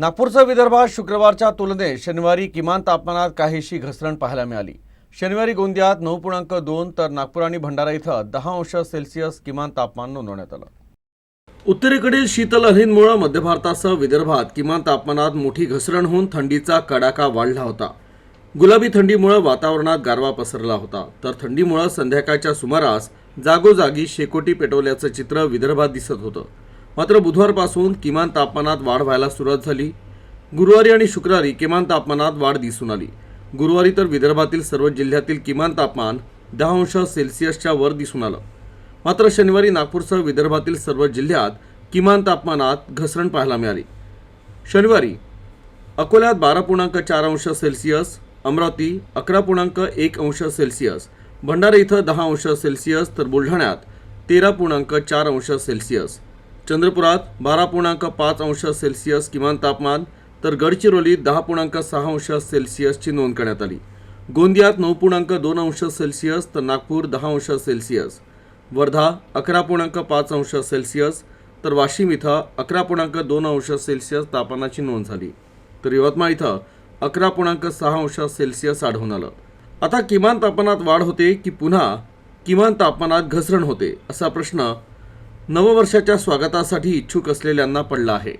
नागपूरचा विदर्भात शुक्रवारच्या तुलनेत शनिवारी किमान तापमानात काहीशी घसरण पाहायला मिळाली. शनिवारी गोंदियात नऊ पूर्णांक दोन तर नागपूर आणि भंडारा इथं दहा अंश सेल्सिअस किमान तापमान नोंदवण्यात आलं. उत्तरेकडील शीतलहरींमुळे मध्य भारतासह विदर्भात किमान तापमानात मोठी घसरण होऊन थंडीचा कडाका वाढला होता. गुलाबी थंडीमुळे वातावरणात गारवा पसरला होता. तर थंडीमुळे संध्याकाळच्या सुमारास जागोजागी शेकोटी पेटवल्याचं चित्र विदर्भात दिसत होतं. मात्र बुधवारपासून किमान तापमानात वाढ व्हायला सुरुवात झाली. गुरुवारी आणि शुक्रवारी किमान तापमानात वाढ दिसून आली. गुरुवारी तर विदर्भातील सर्व जिल्ह्यातील किमान तापमान दहा अंश सेल्सिअसच्या वर दिसून आलं. मात्र शनिवारी नागपूरसह विदर्भातील सर्व जिल्ह्यात किमान तापमानात घसरण पाहायला मिळाली. शनिवारी अकोल्यात बारा पूर्णांक चार अंश सेल्सिअस अमरावती अकरा पूर्णांक एक अंश सेल्सिअस भंडारा इथं दहा अंश सेल्सिअस तर बुलढाण्यात तेरा पूर्णांक चार अंश सेल्सिअस. चंद्रपुरात बारा पूर्णांक पाच अंश सेल्सिअस किमान तापमान तर गडचिरोलीत दहा पूर्णांक सहा अंश सेल्सिअसची नोंद करण्यात आली. गोंदियात नऊ पूर्णांक दोन अंश सेल्सिअस तर नागपूर दहा अंश सेल्सिअस. वर्धा अकरा पूर्णांक पाच अंश सेल्सिअस तर वाशिम इथं अकरा पूर्णांक दोन अंश सेल्सिअस तापमानाची नोंद झाली. तर यवतमाळ इथं अकरा पूर्णांक सहा अंश सेल्सिअस आढळून आलं. आता किमान तापमानात वाढ होते की पुन्हा किमान तापमानात घसरण होते असा प्रश्न नववर्षाच्या स्वागतासाठी इच्छुक असलेल्यांना पडला आहे.